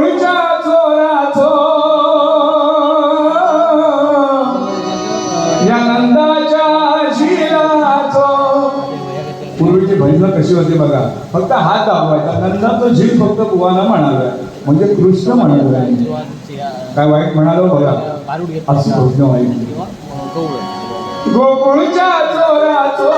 गोकुळच्या चोराचो या नंदाच्या झिलाचो पूर्वीची भजनं कशी होती बघा फक्त हात दाखवायचा नंदाचं झील फक्त बुवाना म्हणाला म्हणजे कृष्ण म्हणाला काय वाईट म्हणालो बघा. असं कृष्ण वाईट गोकुळच्या चोराचो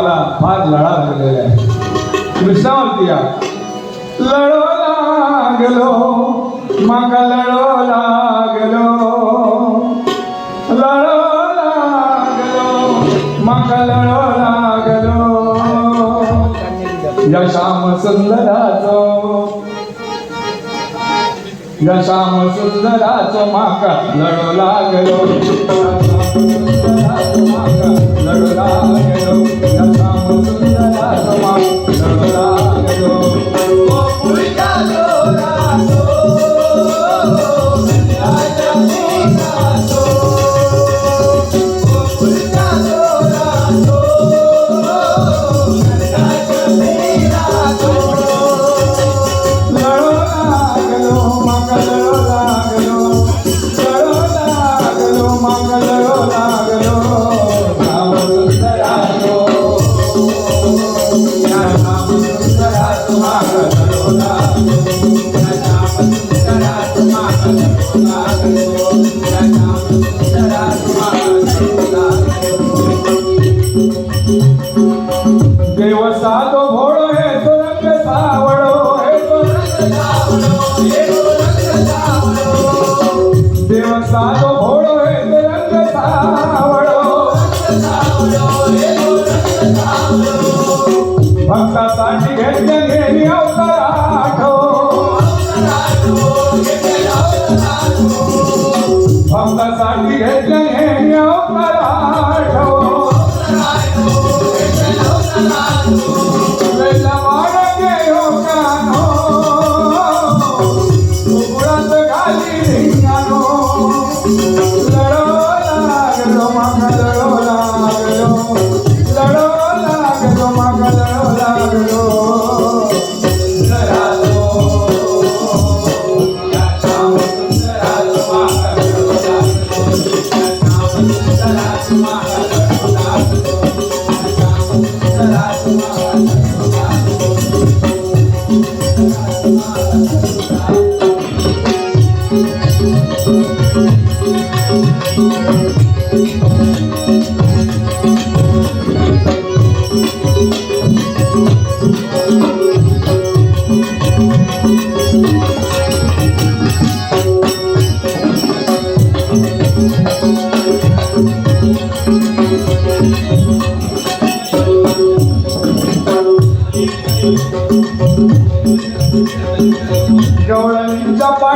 पोहावरती मला फार लढा लागलेला आहे. कृष्णावरती या लढो लागलो माका लढो लागलो. लढो लागलो माका लढो लागलो. या श्याम सुंदराचो या श्याम सुंदराचो माका लढो लागलो. ಕರುಣಾಗಲು ನಮ್ಮ ભક્ત સાથી એટલે એની અવતાર આઠો सुंदराचो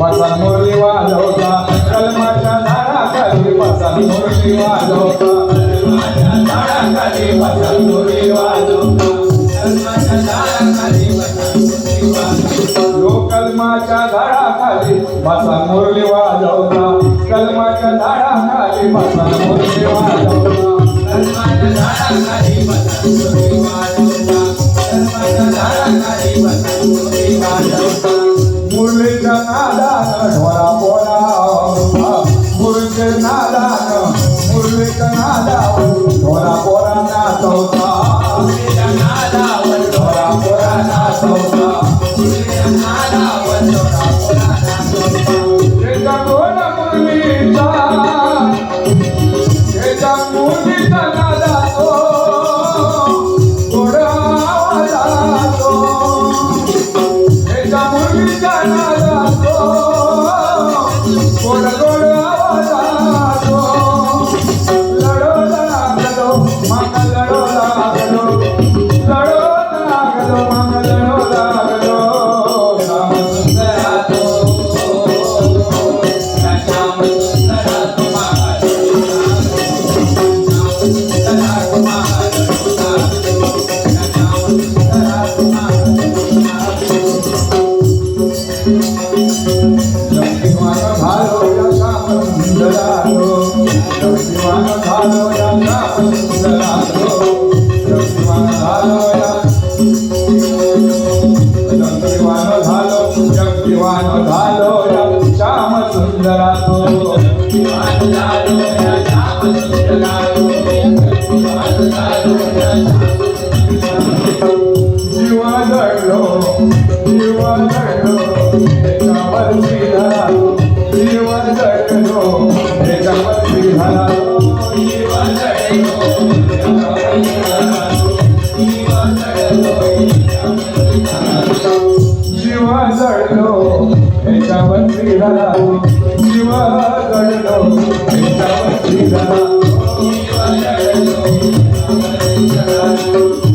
पसन मुरली वाजवता होता. झाडाखाली पसन मुरली वाजवता कलमाच्या झाडाखाली पसन मुरली वाजवता कलमाच्या झाडाखाली पसन मुरली वाजवता लोक कलमाच्या झाडाखाली पसन मुरली वाजवता कलमाच्या झाडाखाली पसन मुरली वाजवता दिवान झालो श्याम सुंदरा तो दिवान झालो श्याम सुंदरा तो दिवान झालो जीवा घडलो जीवा घडलो त्याच्यावर श्री झाला जीवा घडलो त्याच्यावर श्री झाला Thank you.